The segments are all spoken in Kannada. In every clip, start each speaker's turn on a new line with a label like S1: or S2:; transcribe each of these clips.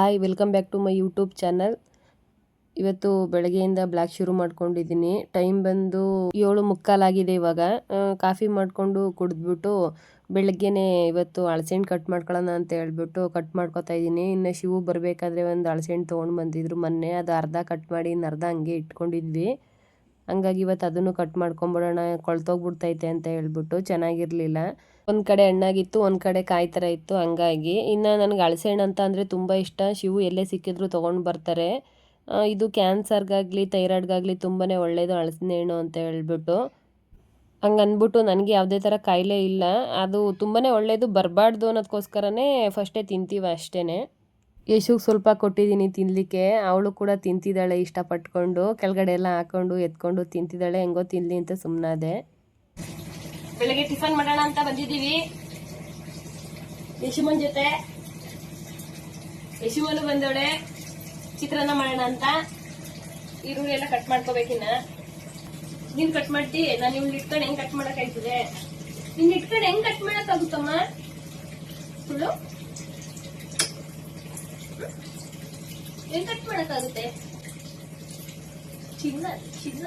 S1: Hi welcome back to my YouTube channel ಇವತ್ತು ಬೆಳಗ್ಗೆಯಿಂದ ಬ್ಲ್ಯಾಕ್ ಶುರು ಮಾಡ್ಕೊಂಡಿದ್ದೀನಿ. ಟೈಮ್ ಬಂದು ಏಳು ಮುಕ್ಕಾಲಾಗಿದೆ ಇವಾಗ. ಕಾಫಿ ಮಾಡಿಕೊಂಡು ಕುಡಿದ್ಬಿಟ್ಟು ಬೆಳಗ್ಗೆನೆ ಇವತ್ತು ಹಲಸೆಹಣ್ಣು ಕಟ್ ಮಾಡ್ಕೊಳ್ಳೋಣ ಅಂತ ಹೇಳ್ಬಿಟ್ಟು ಕಟ್ ಮಾಡ್ಕೊತಾ ಇದ್ದೀನಿ. ಇನ್ನು ಶಿವು ಬರಬೇಕಾದ್ರೆ ಒಂದು ಹಲಸೆಹಣ್ಣು ತೊಗೊಂಡು ಬಂದಿದ್ರು ಮೊನ್ನೆ. ಅದು ಅರ್ಧ ಕಟ್ ಮಾಡಿ ಇನ್ನು ಅರ್ಧ ಹಂಗೆ ಇಟ್ಕೊಂಡಿದ್ವಿ. ಹಂಗಾಗಿ ಇವತ್ತು ಅದನ್ನು ಕಟ್ ಮಾಡ್ಕೊಂಬಿಡೋಣ, ಕೊಳ್ತೋಗ್ಬಿಡ್ತೈತೆ ಅಂತ ಹೇಳ್ಬಿಟ್ಟು ಚೆನ್ನಾಗಿರಲಿಲ್ಲ. ಒಂದು ಕಡೆ ಹಣ್ಣಾಗಿತ್ತು, ಒಂದು ಕಡೆ ಕಾಯಿ ಥರ ಇತ್ತು, ಹಂಗಾಗಿ. ಇನ್ನು ನನಗೆ ಹಲಸೆಹಣ್ಣು ಅಂತ ಅಂದರೆ ತುಂಬ ಇಷ್ಟ. ಶಿವು ಎಲ್ಲೇ ಸಿಕ್ಕಿದ್ರು ತೊಗೊಂಡು ಬರ್ತಾರೆ. ಇದು ಕ್ಯಾನ್ಸರ್ಗಾಗಲಿ, ಥೈರಾಯ್ಡ್ಗಾಗಲಿ ತುಂಬಾ ಒಳ್ಳೆಯದು ಅಳಸಿನ ಹಣ್ಣು ಅಂತ ಹೇಳ್ಬಿಟ್ಟು. ಹಂಗೆ ಅಂದ್ಬಿಟ್ಟು ನನಗೆ ಯಾವುದೇ ಥರ ಕಾಯಿಲೆ ಇಲ್ಲ. ಅದು ತುಂಬಾ ಒಳ್ಳೆಯದು ಬರಬಾರ್ದು ಅನ್ನೋದಕ್ಕೋಸ್ಕರನೇ ಫಸ್ಟೇ ತಿಂತೀವಿ ಅಷ್ಟೇ ಯಶುಗೆ ಸ್ವಲ್ಪ ಕೊಟ್ಟಿದ್ದೀನಿ ತಿನ್ನಲಿಕ್ಕೆ ಅವಳು ಕೂಡ ತಿಂತಿದ್ದಾಳೆ ಇಷ್ಟಪಟ್ಕೊಂಡು. ಕೆಳಗಡೆ ಎಲ್ಲ ಹಾಕೊಂಡು, ಎತ್ಕೊಂಡು ತಿಂತಿದ್ದಾಳೆ. ಹೆಂಗೋ ತಿನ್ಲಿ ಅಂತ ಸುಮ್ಮನಾದೆ ಬೆಳಗ್ಗೆ ಟಿಫನ್ ಮಾಡೋಣ ಅಂತ ಬಂದಿದ್ದೀವಿ. ಯಶುಮನ್ ಜೊತೆ. ಯಶುಮನು ಬಂದವಳೆ. ಚಿತ್ರಾನ್ನ ಮಾಡೋಣ ಅಂತ. ಈರುಳ್ಳಿ ಎಲ್ಲ ಕಟ್ ಮಾಡ್ಕೋಬೇಕಿನ್ನ ನೀನ್ ಕಟ್ ಮಾಡ್ತಿ? ನಾನು ಇವ್ನ ಇಟ್ಕೊಂಡು ಹೆಂಗ್ ಕಟ್ ಮಾಡಕ್ ಆಯ್ತದೆ? ನಿನ್ ಇಟ್ಕೊಂಡು ಹೆಂಗ್ ಕಟ್ ಮಾಡಕ್ ಆಗುತ್ತಮ್ಮ? ಸುಳ್ಳು? ಹೆಂಗ್ ಕಟ್ ಮಾಡಕ್ಕಾಗುತ್ತೆ? ಚಿನ್ನ ಚಿನ್ನ.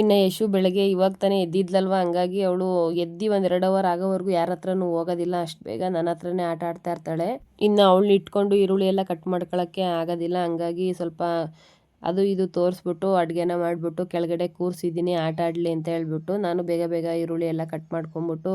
S1: ಇನ್ನು ಯಶು ಬೆಳಗ್ಗೆ ಇವಾಗ ತಾನೇ ಎದ್ದಿದ್ಲಲ್ವ? ಹಂಗಾಗಿ ಅವಳು ಎದ್ದಿ ಒಂದೆರಡು ಅವರ್ ಆಗೋವರೆಗೂ ಯಾರ ಹತ್ರನೂ ಹೋಗೋದಿಲ್ಲ. ಅಷ್ಟು ಬೇಗ ನನ್ನ ಹತ್ರನೇ ಆಟ ಆಡ್ತಾ ಇರ್ತಾಳೆ. ಇನ್ನು ಅವಳು ಇಟ್ಕೊಂಡು ಈರುಳ್ಳಿ ಎಲ್ಲ ಕಟ್ ಮಾಡ್ಕೊಳ್ಳೋಕ್ಕೆ ಆಗೋದಿಲ್ಲ. ಹಂಗಾಗಿ ಸ್ವಲ್ಪ ಅದು ಇದು ತೋರಿಸ್ಬಿಟ್ಟು ಅಡುಗೆನ ಮಾಡಿಬಿಟ್ಟು ಕೆಳಗಡೆ ಕೂರಿಸಿದ್ದೀನಿ, ಆಟ ಆಡಲಿ ಅಂತ ಹೇಳ್ಬಿಟ್ಟು ನಾನು ಬೇಗ ಬೇಗ ಈರುಳ್ಳಿ ಎಲ್ಲ ಕಟ್ ಮಾಡ್ಕೊಂಬಿಟ್ಟು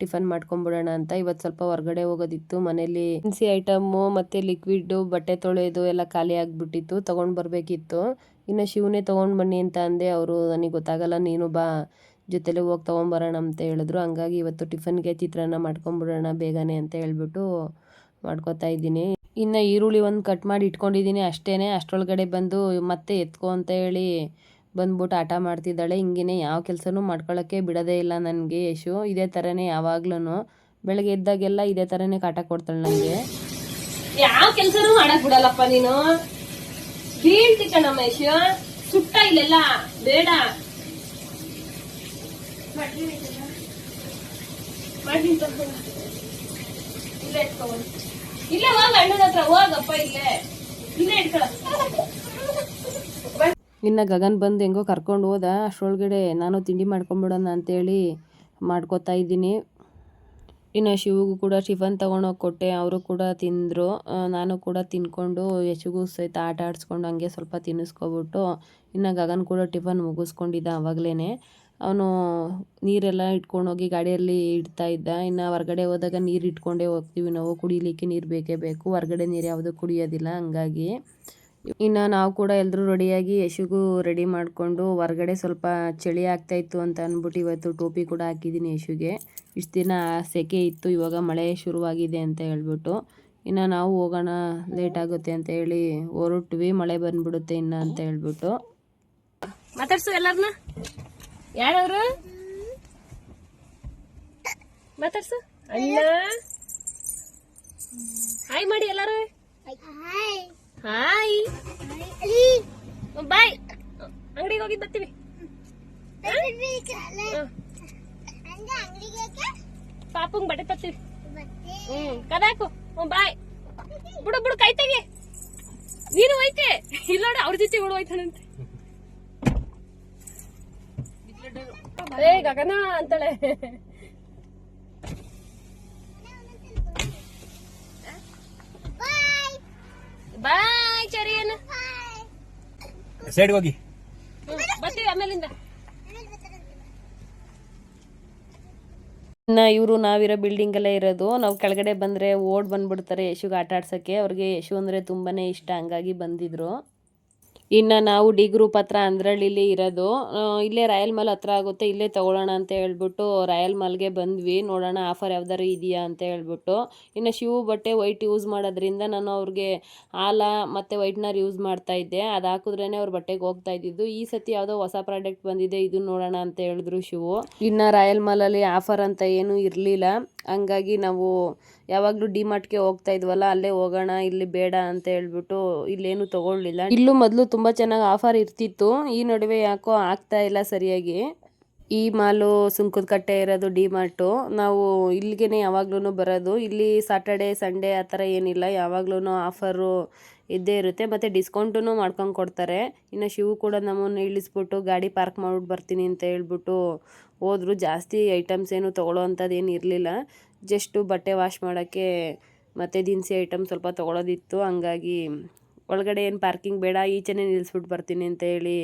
S1: ಟಿಫನ್ ಮಾಡ್ಕೊಂಡ್ಬಿಡೋಣ ಅಂತ ಇವತ್ತು ಸ್ವಲ್ಪ ಹೊರಗಡೆ ಹೋಗೋದಿತ್ತು. ಮನೇಲಿ ದಿನಸಿ ಐಟಮು, ಮತ್ತು ಲಿಕ್ವಿಡ್ ಬಟ್ಟೆ ತೊಳೆಯೋದು ಎಲ್ಲ ಖಾಲಿ ಆಗಿಬಿಟ್ಟಿತ್ತು, ತೊಗೊಂಡು ಬರಬೇಕಿತ್ತು. ಇನ್ನು ಶಿವನೇ ತೊಗೊಂಡು ಬನ್ನಿ ಅಂತ ಅಂದೆ, ಅವರು ನನಗೆ ಗೊತ್ತಾಗಲ್ಲ, ನೀನು ಬಾ, ಜೊತೆಲೆ ಹೋಗಿ ತೊಗೊಂಬರೋಣ ಅಂತ ಹೇಳಿದ್ರು. ಹಂಗಾಗಿ ಇವತ್ತು ಟಿಫನ್ಗೆ ಚಿತ್ರಾನ್ನ ಮಾಡ್ಕೊಂಬಿಡೋಣ ಬೇಗನೆ ಅಂತ ಹೇಳ್ಬಿಟ್ಟು ಮಾಡ್ಕೊತಾ ಇದ್ದೀನಿ. ಇನ್ನು ಈರುಳ್ಳಿ ಒಂದು ಕಟ್ ಮಾಡಿ ಇಟ್ಕೊಂಡಿದ್ದೀನಿ ಅಷ್ಟೇ ಅಷ್ಟರೊಳಗಡೆ ಬಂದು ಮತ್ತೆ ಎತ್ಕೋ ಅಂತ ಹೇಳಿ ಬಂದ್ಬಿಟ್ಟು ಆಟ ಮಾಡ್ತಿದ್ದಾಳೆ. ಹಿಂಗೇ ಯಾವ ಕೆಲಸನೂ ಮಾಡ್ಕೊಳ್ಳೋಕ್ಕೆ ಬಿಡೋದೇ ಇಲ್ಲ ನನಗೆ ಯಶು. ಇದೇ ಥರನೇ ಯಾವಾಗ್ಲೂ ಬೆಳಗ್ಗೆ ಇದ್ದಾಗೆಲ್ಲ ಇದೇ ಥರನೇ ಕಾಟ ಕೊಡ್ತಾಳೆ ನನಗೆ ಯಾವ ಕೆಲಸನೂ ಮಾಡಕ್ ಬಿಡಲ್ಲಪ್ಪ ನೀನು. ಬೀಳ್ತಿ ಕಣಮ್ಮ ಯಶು. ಸುಟ್ಟ ಇಲ್ಲೆಲ್ಲ. ಬೇಡ. ಇಲ್ಲ ಹೋಗ ಅಣ್ಣನ ಹತ್ರ ಹೋಗಪ್ಪ ಇಲ್ಲೇ. ಇನ್ನು ಗಗನ್ ಬಂದು ಹೆಂಗೋ ಕರ್ಕೊಂಡು ಹೋದ, ಅಷ್ಟರೊಳಗಡೆ ನಾನು ತಿಂಡಿ ಮಾಡ್ಕೊಂಬಿಡೋಣ ಅಂತೇಳಿ ಮಾಡ್ಕೊತಾ ಇದ್ದೀನಿ. ಇನ್ನು ಶಿವಗೂ ಕೂಡ ಟಿಫನ್ ತೊಗೊಂಡೋಗಿ ಕೊಟ್ಟೆ, ಅವರು ಕೂಡ ತಿಂದರು. ನಾನು ಕೂಡ ತಿನ್ಕೊಂಡು ಯಶುಗೂ ಸಹಿತ ಆಟ ಆಡಿಸ್ಕೊಂಡು ಹಂಗೆ ಸ್ವಲ್ಪ ತಿನ್ನಿಸ್ಕೊಬಿಟ್ಟು, ಇನ್ನು ಗಗನ್ ಕೂಡ ಟಿಫನ್ ಮುಗಿಸ್ಕೊಂಡಿದ್ದ ಆವಾಗಲೇ ಅವನು ನೀರೆಲ್ಲ ಇಟ್ಕೊಂಡೋಗಿ ಗಾಡಿಯಲ್ಲಿ ಇಡ್ತಾ ಇದ್ದ. ಇನ್ನು ಹೊರಗಡೆ ಹೋದಾಗ ನೀರು ಇಟ್ಕೊಂಡೇ ಹೋಗ್ತೀವಿ ನಾವು, ಕುಡಿಲಿಕ್ಕೆ ನೀರು ಬೇಕೇ ಬೇಕು. ಹೊರಗಡೆ ನೀರು ಯಾವುದು ಕುಡಿಯೋದಿಲ್ಲ ಹಂಗಾಗಿ. ಇನ್ನು ನಾವು ಕೂಡ ಎಲ್ಲರೂ ರೆಡಿಯಾಗಿ ಯಶುಗೂ ರೆಡಿ ಮಾಡಿಕೊಂಡು ಹೊರಗಡೆ ಸ್ವಲ್ಪ ಚಳಿ ಆಗ್ತಾ ಇತ್ತು ಅಂತ ಅಂದ್ಬಿಟ್ಟು ಇವತ್ತು ಟೋಪಿ ಕೂಡ ಹಾಕಿದ್ದೀನಿ ಯಶುಗೆ. ಇಷ್ಟು ದಿನ ಸೆಕೆ ಇತ್ತು ಇವಾಗ ಮಳೆ ಶುರುವಾಗಿದೆ ಅಂತ ಹೇಳ್ಬಿಟ್ಟು. ಇನ್ನು ನಾವು ಹೋಗೋಣ ಲೇಟ್ ಆಗುತ್ತೆ ಅಂತ ಹೇಳಿ ಹೊರಟ್ವಿ ಮಳೆ ಬಂದ್ಬಿಡುತ್ತೆ ಇನ್ನು ಅಂತ ಹೇಳ್ಬಿಟ್ಟು. ಮಾತಾಡ್ಸು ಎಲ್ಲರನ್ನ ಯಾರವರು? ಮಾತಾಡ್ಸು. ಅಣ್ಣ. ಹಾಯ್ ಮಾಡಿ ಎಲ್ಲರೂ. ಹಾಯ್ ಬಾಯ್ ಅಂಗಡಿಗೆ ಹೋಗಿ ಬರ್ತೀವಿ ಪಾಪಂಗ್ ಬಟ್ಟೆ ತರ್ತೀವಿ ಹ್ಮ್ ಕದಾಕು ಹ್ಮ್ ಬಾಯ್ ಬಿಡು ಬಿಡು ಕೈ ತೆಗಿ. ನೀನು ಹೋಯ್ತೆ. ಇಲ್ಲ ನೋಡು ಅವ್ರ ಜೊತೆ ಇವಳು ಹೋಯ್ತಾನಂತೆ ಏ ಗಗನ ಅಂತಾಳೆ.
S2: ಸೈಡ್ ಹೋಗಿ.
S1: ಹ್ಮ್, ಬರ್ತೀವಿ ಆಮೇಲಿಂದ. ಇನ್ನು ಇವರು ನಾವಿರೋ ಬಿಲ್ಡಿಂಗಲ್ಲೇ ಇರೋದು. ನಾವು ಕೆಳಗಡೆ ಬಂದ್ರೆ ಓಡ್ ಬಂದ್ಬಿಡ್ತಾರೆ ಯಶುಗೆ ಆಟ ಆಡ್ಸೋಕ್ಕೆ. ಅವ್ರಿಗೆ ಯಶು ಅಂದ್ರೆ ತುಂಬಾನೇ ಇಷ್ಟ. ಹಂಗಾಗಿ ಬಂದಿದ್ರು. ಇನ್ನು ನಾವು ಡಿ ಗ್ರೂಪ್ ಹತ್ರ ಅಂದ್ರಳ್ಳಿಲಿ ಇರೋದು. ಇಲ್ಲೇ ರಾಯಲ್ ಮಾಲ್ ಹತ್ರ ಆಗುತ್ತೆ, ಇಲ್ಲೇ ತಗೊಳ್ಳೋಣ ಅಂತ ಹೇಳ್ಬಿಟ್ಟು ರಾಯಲ್ ಮಾಲ್ಗೆ ಬಂದ್ವಿ. ನೋಡೋಣ ಆಫರ್ ಯಾವ್ದಾರು ಇದೆಯಾ ಅಂತ ಹೇಳ್ಬಿಟ್ಟು. ಇನ್ನು ಶಿವು ಬಟ್ಟೆ ವೈಟ್ ಯೂಸ್ ಮಾಡೋದ್ರಿಂದ ನಾನು ಅವ್ರಿಗೆ ಹಾಲ ಮತ್ತು ವೈಟ್ನರ್ ಯೂಸ್ ಮಾಡ್ತಾ ಇದ್ದೆ. ಅದು ಹಾಕಿದ್ರೇ ಅವ್ರ ಬಟ್ಟೆಗೆ ಹೋಗ್ತಾ ಇದ್ದಿದ್ದು. ಈ ಸತಿ ಯಾವುದೋ ಹೊಸ ಪ್ರಾಡಕ್ಟ್ ಬಂದಿದೆ ಇದು ನೋಡೋಣ ಅಂತ ಹೇಳಿದ್ರು ಶಿವು. ಇನ್ನು ರಾಯಲ್ ಮಾಲಲ್ಲಿ ಆಫರ್ ಅಂತ ಏನೂ ಇರಲಿಲ್ಲ. ಹಂಗಾಗಿ ನಾವು ಯಾವಾಗಲೂ ಡಿಮಾರ್ಟ್ಗೆ ಹೋಗ್ತಾ ಇದ್ವಲ್ಲ, ಅಲ್ಲೇ ಹೋಗೋಣ, ಇಲ್ಲಿ ಬೇಡ ಅಂತ ಹೇಳ್ಬಿಟ್ಟು ಇಲ್ಲೇನು ತಗೊಳ್ಳಿಲ್ಲ. ಇಲ್ಲೂ ಮೊದಲು ತುಂಬ ಚೆನ್ನಾಗಿ ಆಫರ್ ಇರ್ತಿತ್ತು, ಈ ನಡುವೆ ಯಾಕೋ ಆಗ್ತಾ ಇಲ್ಲ ಸರಿಯಾಗಿ. ಈ ಮಾಲು ಸುಂಕದ ಕಟ್ಟೆ ಇರೋದು ಡಿ ಮಾರ್ಟು ನಾವು ಇಲ್ಲಿಗೆ ಯಾವಾಗ್ಲೂ ಬರೋದು. ಇಲ್ಲಿ ಸಾಟರ್ಡೆ ಸಂಡೇ ಆ ಥರ ಏನಿಲ್ಲ ಯಾವಾಗ್ಲೂ ಆಫರು ಇದ್ದೇ ಇರುತ್ತೆ. ಮತ್ತು ಡಿಸ್ಕೌಂಟೂ ಮಾಡ್ಕೊಂಡು ಕೊಡ್ತಾರೆ. ಇನ್ನು ಶಿವು ಕೂಡ ನಮ್ಮನ್ನು ಇಳಿಸ್ಬಿಟ್ಟು ಗಾಡಿ ಪಾರ್ಕ್ ಮಾಡ್ಬಿಟ್ಟು ಬರ್ತೀನಿ ಅಂತ ಹೇಳ್ಬಿಟ್ಟು ಹೋದರೂ. ಜಾಸ್ತಿ ಐಟಮ್ಸ್ ಏನು ತೊಗೊಳ್ಳೋ ಅಂಥದ್ದು ಏನು ಇರಲಿಲ್ಲ. ಜಸ್ಟು ಬಟ್ಟೆ ವಾಶ್ ಮಾಡೋಕ್ಕೆ ಮತ್ತು ದಿನಸಿ ಐಟಮ್ ಸ್ವಲ್ಪ ತೊಗೊಳೋದಿತ್ತು. ಹಂಗಾಗಿ ಒಳಗಡೆ ಏನು ಪಾರ್ಕಿಂಗ್ ಬೇಡ, ಈಚೆನೇ ನಿಲ್ಲಿಸ್ಬಿಟ್ಟು ಬರ್ತೀನಿ ಅಂತ ಹೇಳಿ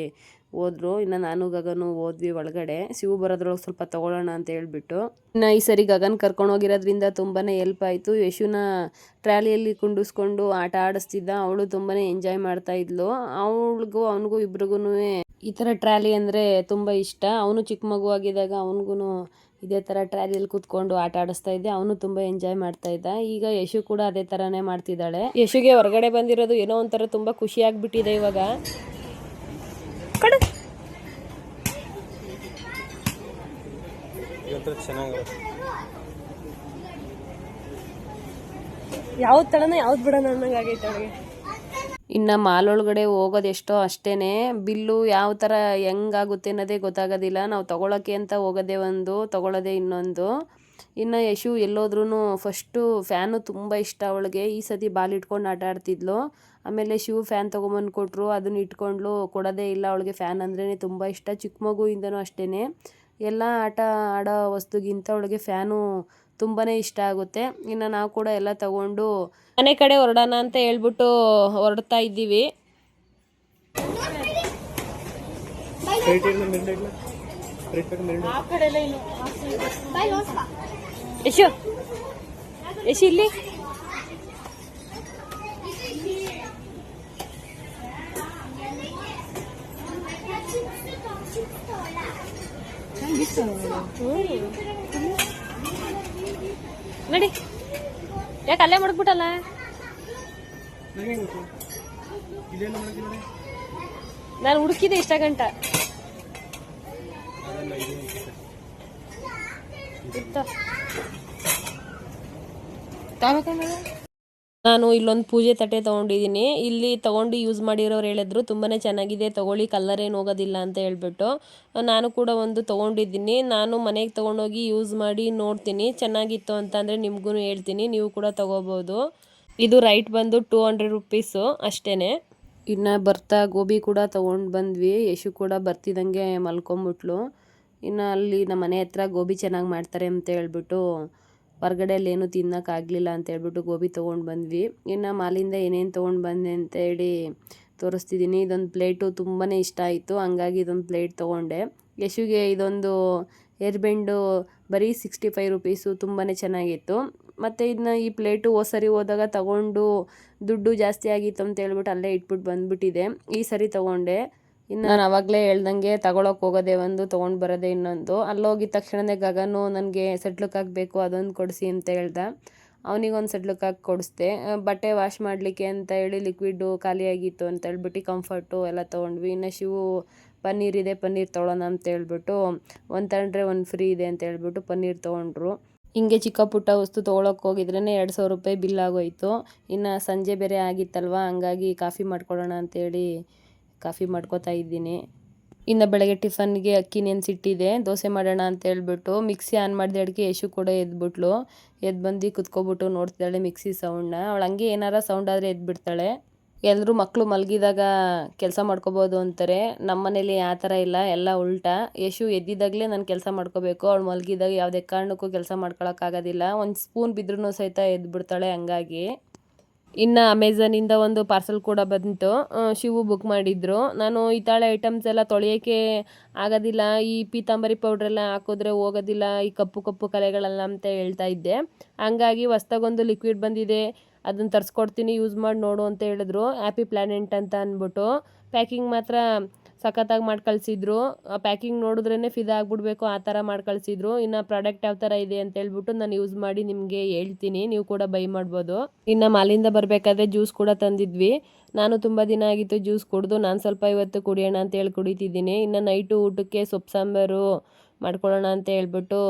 S1: ಹೋದ್ರು. ಇನ್ನು ನಾನು ಗಗನು ಹೋದ್ವಿ ಒಳಗಡೆ. ಶಿವು ಬರೋದ್ರೊಳಗೆ ಸ್ವಲ್ಪ ತಗೊಳ್ಳೋಣ ಅಂತ ಹೇಳ್ಬಿಟ್ಟು. ಇನ್ನು ಈ ಸರಿ ಗಗನ್ ಕರ್ಕೊಂಡು ಹೋಗಿರೋದ್ರಿಂದ ತುಂಬಾ ಹೆಲ್ಪ್ ಆಯಿತು. ಯಶುನ ಟ್ರಾಲಿಯಲ್ಲಿ ಕುಂಡಿಸ್ಕೊಂಡು ಆಟ ಆಡಿಸ್ತಿದ್ದ. ಅವಳು ತುಂಬಾ ಎಂಜಾಯ್ ಮಾಡ್ತಾ ಇದ್ಲು. ಅವಳಿಗೂ, ಅವನಿಗೂ ಇಬ್ರಿಗೂ ಈ ಥರ ಟ್ರಾಲಿ ಅಂದರೆ ತುಂಬ ಇಷ್ಟ. ಅವನು ಚಿಕ್ಕ ಮಗು ಆಗಿದ್ದಾಗ ಅವನಿಗೂ ಇದೇ ಥರ ಟ್ರಾಲಿಯಲ್ಲಿ ಕೂತ್ಕೊಂಡು ಆಟ ಆಡಿಸ್ತಾ ಇದ್ದೆ. ಅವನು ತುಂಬ ಎಂಜಾಯ್ ಮಾಡ್ತಾ ಇದ್ದ. ಈಗ ಯಶು ಕೂಡ ಅದೇ ಥರನೇ ಮಾಡ್ತಿದ್ದಾಳೆ. ಯಶುಗೆ ಹೊರಗಡೆ ಬಂದಿರೋದು ಏನೋ ಒಂಥರ ತುಂಬ ಖುಷಿ ಆಗ್ಬಿಟ್ಟಿದೆ ಇವಾಗ. ಯಾವ್ದು ತಡನ ಯಾವ್ದು ಬಿಡೋಣ ಅನ್ನಂಗೆ ಆಗೈತೆ ಅವಳಿಗೆ. ಇನ್ನು ಮಾಲ್ ಒಳಗಡೆ ಹೋಗೋದು ಎಷ್ಟೋ ಅಷ್ಟೇನೆ. ಬಿಲ್ಲು ಯಾವ ಥರ ಹೆಂಗಾಗುತ್ತೆ ಅನ್ನೋದೇ ಗೊತ್ತಾಗೋದಿಲ್ಲ. ನಾವು ತಗೊಳಕ್ಕೆ ಅಂತ ಹೋಗೋದೇ ಒಂದು ತಗೊಳ್ಳೋದೇ ಇನ್ನೊಂದು. ಇನ್ನು ಯಶು ಎಲ್ಲೋದ್ರೂ ಫಸ್ಟು ಫ್ಯಾನು ತುಂಬ ಇಷ್ಟ ಅವಳಿಗೆ. ಈ ಸತಿ ಬಾಲ್ ಇಟ್ಕೊಂಡು ಆಟ ಆಡ್ತಿದ್ಲು. ಆಮೇಲೆ ಶಿವ್ ಫ್ಯಾನ್ ತೊಗೊಂಬಂದು ಕೊಟ್ಟರು ಅದನ್ನ ಇಟ್ಕೊಂಡ್ಲು. ಕೊಡೋದೇ ಇಲ್ಲ ಅವಳಿಗೆ ಫ್ಯಾನ್ ಅಂದ್ರೇ ತುಂಬ ಇಷ್ಟ. ಚಿಕ್ಕ ಮಗುವಿಂದನೂ ಅಷ್ಟೇ ಎಲ್ಲ ಆಟ ಆಡೋ ವಸ್ತುಗಿಂತ ಅವಳಿಗೆ ಫ್ಯಾನು ತುಂಬಾ ಇಷ್ಟ ಆಗುತ್ತೆ. ಇನ್ನು ನಾವು ಕೂಡ ಎಲ್ಲ ತಗೊಂಡು ಮನೆ ಕಡೆ ಹೊರಡೋಣ ಅಂತ ಹೇಳ್ಬಿಟ್ಟು ಹೊರಡ್ತಾ ಇದ್ದೀವಿ. ಯಶು ಯಶು ಇಲ್ಲಿ? ನಡಿ. ಯಾಕೆ ಅಲ್ಲೇ ಮಡಗ್ಬಿಟ್ಟಲ್ಲ ನಾನು ಹುಡುಕಿದೆ ಇಷ್ಟ ಗಂಟ. ಇತ್ತ. ನಾನು ಇಲ್ಲೊಂದು ಪೂಜೆ ತಟ್ಟೆ ತೊಗೊಂಡಿದ್ದೀನಿ. ಇಲ್ಲಿ ತೊಗೊಂಡು ಯೂಸ್ ಮಾಡಿರೋರು ಹೇಳಿದ್ರು ತುಂಬಾ ಚೆನ್ನಾಗಿದೆ, ತೊಗೊಳ್ಳಿ ಕಲ್ಲರ್ ಏನು ಹೋಗೋದಿಲ್ಲ ಅಂತ ಹೇಳ್ಬಿಟ್ಟು. ನಾನು ಕೂಡ ಒಂದು ತೊಗೊಂಡಿದ್ದೀನಿ. ನಾನು ಮನೆಗೆ ತೊಗೊಂಡೋಗಿ ಯೂಸ್ ಮಾಡಿ ನೋಡ್ತೀನಿ, ಚೆನ್ನಾಗಿತ್ತು ಅಂತಂದರೆ ನಿಮಗೂ ಹೇಳ್ತೀನಿ, ನೀವು ಕೂಡ ತೊಗೋಬೋದು. ಇದು ರೈಟ್ ಬಂದು ಟೂ ಹಂಡ್ರೆಡ್ ರುಪೀಸು ಅಷ್ಟೇ ಇನ್ನು ಬರ್ತಾ ಗೋಬಿ ಕೂಡ ತೊಗೊಂಡು ಬಂದ್ವಿ. ಯಶು ಕೂಡ ಬರ್ತಿದ್ದಂಗೆ ಮಲ್ಕೊಂಬಿಟ್ಲು. ಇನ್ನು ಅಲ್ಲಿ ನಮ್ಮ ಮನೆ ಹತ್ರ ಗೋಬಿ ಚೆನ್ನಾಗಿ ಮಾಡ್ತಾರೆ ಅಂತ ಹೇಳ್ಬಿಟ್ಟು ಹೊರ್ಗಡೆಯಲ್ಲಿ ಏನೂ ತಿನ್ನೋಕ್ಕಾಗಲಿಲ್ಲ ಅಂತ ಹೇಳ್ಬಿಟ್ಟು ಗೋಬಿ ತೊಗೊಂಡು ಬಂದ್ವಿ. ಇನ್ನು ಮಾಲಿಂದ ಏನೇನು ತೊಗೊಂಡು ಬಂದೆ ಅಂತೇಳಿ ತೋರಿಸ್ತಿದ್ದೀನಿ. ಇದೊಂದು ಪ್ಲೇಟು ತುಂಬಾ ಇಷ್ಟ ಆಯಿತು, ಹಂಗಾಗಿ ಇದೊಂದು ಪ್ಲೇಟ್ ತೊಗೊಂಡೆ. ಯಶುಗೆ ಇದೊಂದು ಏರ್ ಬೆಂಡು ಬರೀ ಸಿಕ್ಸ್ಟಿ ಫೈವ್ ರುಪೀಸು ತುಂಬಾ ಚೆನ್ನಾಗಿತ್ತು. ಮತ್ತು ಇದನ್ನ ಈ ಪ್ಲೇಟು ಹೋದ ಸರಿ ಹೋದಾಗ ತಗೊಂಡು ದುಡ್ಡು ಜಾಸ್ತಿ ಆಗಿತ್ತು ಅಂತ ಹೇಳ್ಬಿಟ್ಟು ಅಲ್ಲೇ ಇಟ್ಬಿಟ್ಟು ಬಂದ್ಬಿಟ್ಟಿದೆ. ಈ ಸರಿ ತೊಗೊಂಡೆ. ಇನ್ನು ನಾನು ಅವಾಗಲೇ ಹೇಳ್ದಂಗೆ ತಗೊಳಕ್ಕೆ ಹೋಗೋದೇ ಒಂದು, ತೊಗೊಂಡು ಬರೋದೇ ಇನ್ನೊಂದು. ಅಲ್ಲೋಗಿದ ತಕ್ಷಣನೇ ಗಗನು ನನಗೆ ಸೆಟ್ಲಕ್ ಹಾಕಬೇಕು ಅದೊಂದು ಕೊಡಿಸಿ ಅಂತ ಹೇಳ್ದ. ಅವನಿಗೊಂದು ಸೆಟ್ಲಕ್ಕೆ ಹಾಕಿ ಕೊಡಿಸ್ದೆ. ಬಟ್ಟೆ ವಾಶ್ ಮಾಡಲಿಕ್ಕೆ ಅಂತ ಹೇಳಿ ಲಿಕ್ವಿಡ್ಡು ಖಾಲಿಯಾಗಿತ್ತು ಅಂತ ಹೇಳ್ಬಿಟ್ಟು ಕಂಫರ್ಟು ಎಲ್ಲ ತೊಗೊಂಡ್ವಿ. ಇನ್ನು ಶಿವು ಪನ್ನೀರ್ ಇದೆ, ಪನ್ನೀರ್ ತೊಗೊಳೋಣ ಅಂತ ಹೇಳ್ಬಿಟ್ಟು ಒಂದು ತಗೊಂಡ್ರೆ ಒಂದು ಫ್ರೀ ಇದೆ ಅಂತ ಹೇಳ್ಬಿಟ್ಟು ಪನ್ನೀರ್ ತೊಗೊಂಡ್ರು. ಹಿಂಗೆ ಚಿಕ್ಕ ಪುಟ್ಟ ವಸ್ತು ತೊಗೊಳಕ್ಕೆ ಹೋಗಿದ್ರೇ ಎರಡು ಸಾವಿರ ರೂಪಾಯಿ ಬಿಲ್ ಆಗೋಯ್ತು. ಇನ್ನು ಸಂಜೆ ಬೇರೆ ಆಗಿತ್ತಲ್ವ, ಹಂಗಾಗಿ ಕಾಫಿ ಮಾಡ್ಕೊಳ್ಳೋಣ ಅಂತೇಳಿ ಕಾಫಿ ಮಾಡ್ಕೋತಾ ಇದ್ದೀನಿ. ಇನ್ನು ಬೆಳಗ್ಗೆ ಟಿಫನ್ಗೆ ಅಕ್ಕಿ ನೆನೆಸಿಟ್ಟಿದೆ. ದೋಸೆ ಮಾಡೋಣ ಅಂತ ಹೇಳ್ಬಿಟ್ಟು ಮಿಕ್ಸಿ ಆನ್ ಮಾಡಿದೆ ಅಡಿಗೆ ಯಶು ಕೂಡ ಎದ್ಬಿಟ್ಲು. ಎದ್ದು ಬಂದು ಕುತ್ಕೊಬಿಟ್ಟು ನೋಡ್ತಿದ್ದಾಳೆ ಮಿಕ್ಸಿ ಸೌಂಡ್ನ. ಅವಳು ಹಂಗೆ ಏನಾರ ಸೌಂಡ್ ಆದರೆ ಎದ್ಬಿಡ್ತಾಳೆ. ಎಲ್ಲರೂ ಮಕ್ಕಳು ಮಲಗಿದಾಗ ಕೆಲಸ ಮಾಡ್ಕೋಬೋದು ಅಂತಾರೆ. ನಮ್ಮ ಮನೇಲಿ ಆ ಥರ ಇಲ್ಲ, ಎಲ್ಲ ಉಲ್ಟಾ. ಯಶು ಎದ್ದಿದ್ದಾಗಲೇ ನಾನು ಕೆಲಸ ಮಾಡ್ಕೋಬೇಕು. ಅವಳು ಮಲಗಿದಾಗ ಯಾವುದೇ ಕಾರಣಕ್ಕೂ ಕೆಲಸ ಮಾಡ್ಕೊಳಕ್ಕಾಗೋದಿಲ್ಲ. ಒಂದು ಸ್ಪೂನ್ ಬಿದ್ರೂ ಸಹಿತ ಎದ್ಬಿಡ್ತಾಳೆ ಹಂಗಾಗಿ. ಇನ್ನು ಅಮೆಝಾನಿಂದ ಒಂದು ಪಾರ್ಸಲ್ ಕೂಡ ಬಂತು. ಶಿವು ಬುಕ್ ಮಾಡಿದ್ರು. ನಾನು ಈ ತಾಳೆ ಐಟಮ್ಸ್ ಎಲ್ಲ ತೊಳೆಯೋಕ್ಕೆ ಆಗೋದಿಲ್ಲ. ಈ ಪೀತಾಂಬರಿ ಪೌಡ್ರೆಲ್ಲ ಹಾಕಿದ್ರೆ ಹೋಗೋದಿಲ್ಲ. ಈ ಕಪ್ಪು ಕಪ್ಪು ಕಲೆಗಳೆಲ್ಲ ಅಂತ ಹೇಳ್ತಾ ಇದ್ದೆ. ಹಂಗಾಗಿ ಹೊಸ್ದಾಗೊಂದು ಲಿಕ್ವಿಡ್ ಬಂದಿದೆ. ಅದನ್ನು ತರಿಸ್ಕೊಡ್ತೀನಿ ಯೂಸ್ ಮಾಡಿ ನೋಡು ಅಂತ ಹೇಳಿದ್ರು. ಹ್ಯಾಪಿ ಪ್ಲ್ಯಾನೆಂಟ್ ಅಂತ ಅಂದ್ಬಿಟ್ಟು. ಪ್ಯಾಕಿಂಗ್ ಮಾತ್ರ ಸಖತ್ತಾಗಿ ಮಾಡಿ ಕಳಿಸಿದ್ರು ಪ್ಯಾಕಿಂಗ್ ನೋಡಿದ್ರೇ ಫಿದಾ ಆಗ್ಬಿಡ್ಬೇಕು, ಆ ಥರ ಮಾಡಿ ಕಳಿಸಿದ್ರು ಇನ್ನು ಪ್ರಾಡಕ್ಟ್ ಯಾವ ಥರ ಇದೆ ಅಂತ ಹೇಳ್ಬಿಟ್ಟು ನಾನು ಯೂಸ್ ಮಾಡಿ ನಿಮಗೆ ಹೇಳ್ತೀನಿ. ನೀವು ಕೂಡ ಬೈ ಮಾಡ್ಬೋದು. ಇನ್ನು ಮಾಲಿಂದ ಬರಬೇಕಾದ್ರೆ ಜ್ಯೂಸ್ ಕೂಡ ತಂದಿದ್ವಿ. ನಾನು ತುಂಬ ದಿನ ಆಗಿತ್ತು ಜ್ಯೂಸ್ ಕುಡಿದು. ನಾನು ಸ್ವಲ್ಪ ಇವತ್ತು ಕುಡಿಯೋಣ ಅಂತ ಹೇಳಿ ಕುಡಿತಿದ್ದೀನಿ. ಇನ್ನು ನೈಟು ಊಟಕ್ಕೆ ಸೊಪ್ಪು ಸಾಂಬಾರು ಮಾಡ್ಕೊಳ್ಳೋಣ ಅಂತ ಹೇಳ್ಬಿಟ್ಟು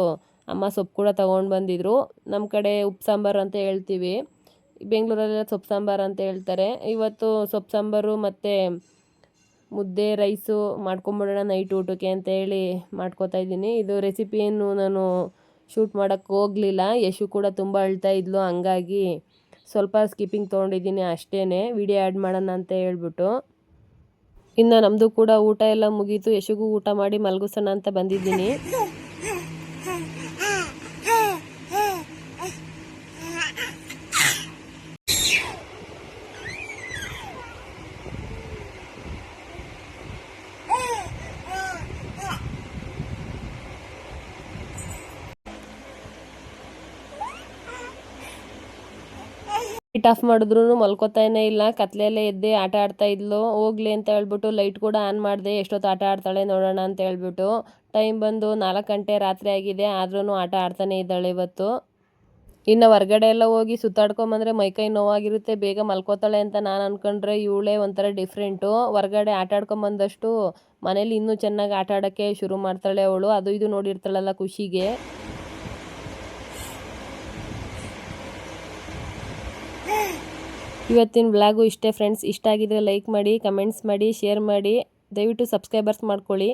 S1: ಅಮ್ಮ ಸೊಪ್ಪು ಕೂಡ ತೊಗೊಂಡು ಬಂದಿದ್ರು. ನಮ್ಮ ಕಡೆ ಉಪ್ಪು ಸಾಂಬಾರು ಅಂತ ಹೇಳ್ತೀವಿ. ಬೆಂಗಳೂರಲ್ಲೆಲ್ಲ ಸೊಪ್ಪು ಸಾಂಬಾರು ಅಂತ ಹೇಳ್ತಾರೆ. ಇವತ್ತು ಸೊಪ್ಪು ಸಾಂಬಾರು ಮತ್ತು ಮುದ್ದೆ, ರೈಸು ಮಾಡ್ಕೊಂಬಿಡೋಣ ನೈಟ್ ಊಟಕ್ಕೆ ಅಂತ ಹೇಳಿ ಮಾಡ್ಕೋತಾ ಇದ್ದೀನಿ. ಇದು ರೆಸಿಪಿಯನ್ನು ನಾನು ಶೂಟ್ ಮಾಡೋಕ್ಕೆ ಹೋಗಲಿಲ್ಲ. ಯಶು ಕೂಡ ತುಂಬ ಅಳ್ತಾ ಇದ್ಲು, ಹಂಗಾಗಿ ಸ್ವಲ್ಪ ಸ್ಕಿಪ್ಪಿಂಗ್ ತೊಗೊಂಡಿದ್ದೀನಿ ಅಷ್ಟೇ ವಿಡಿಯೋ ಆ್ಯಡ್ ಮಾಡೋಣ ಅಂತ ಹೇಳ್ಬಿಟ್ಟು. ಇನ್ನು ನಮ್ಮದು ಕೂಡ ಊಟ ಎಲ್ಲ ಮುಗೀತು. ಯಶುಗೂ ಊಟ ಮಾಡಿ ಮಲಗಿಸೋಣ ಅಂತ ಬಂದಿದ್ದೀನಿ. ಲೈಟ್ ಆಫ್ ಮಾಡಿದ್ರು ಮಲ್ಕೋತಾನೆ ಇಲ್ಲ. ಕತ್ಲೆಯಲ್ಲೇ ಎದ್ದೆ ಆಟ ಆಡ್ತಾ ಇದ್ಲು. ಹೋಗ್ಲಿ ಅಂತ ಹೇಳ್ಬಿಟ್ಟು ಲೈಟ್ ಕೂಡ ಆನ್ ಮಾಡಿದೆ. ಎಷ್ಟೊತ್ತು ಆಟ ಆಡ್ತಾಳೆ ನೋಡೋಣ ಅಂತ ಹೇಳ್ಬಿಟ್ಟು. ಟೈಮ್ ಬಂದು ನಾಲ್ಕು ಗಂಟೆ ರಾತ್ರಿ ಆಗಿದೆ. ಆದ್ರೂ ಆಟ ಆಡ್ತಾನೆ ಇದ್ದಾಳೆ ಇವತ್ತು. ಇನ್ನು ಹೊರ್ಗಡೆ ಎಲ್ಲ ಹೋಗಿ ಸುತ್ತಾಡ್ಕೊಂಬಂದ್ರೆ ಮೈಕೈ ನೋವಾಗಿರುತ್ತೆ. ಬೇಗ ಮಲ್ಕೋತಾಳೆ ಅಂತ ನಾನು ಅಂದ್ಕೊಂಡ್ರೆ ಇವಳೇ ಒಂಥರ ಡಿಫ್ರೆಂಟು ಹೊರ್ಗಡೆ ಆಟ ಆಡ್ಕೊಂಬಂದಷ್ಟು ಮನೇಲಿ ಇನ್ನೂ ಚೆನ್ನಾಗಿ ಆಟ ಆಡೋಕ್ಕೆ ಶುರು ಮಾಡ್ತಾಳೆ ಅವಳು. ಅದು ಇದು ನೋಡಿರ್ತಾಳಲ್ಲ ಖುಷಿಗೆ. ಇವತ್ತಿನ ಬ್ಲಾಗು ಇಷ್ಟೇ ಫ್ರೆಂಡ್ಸ್ ಇಷ್ಟ ಆಗಿದ್ರೆ ಲೈಕ್ ಮಾಡಿ ಕಮೆಂಟ್ಸ್ ಮಾಡಿ ಶೇರ್ ಮಾಡಿ. ದಯವಿಟ್ಟು ಸಬ್ಸ್ಕ್ರೈಬರ್ಸ್ ಮಾಡ್ಕೊಳ್ಳಿ.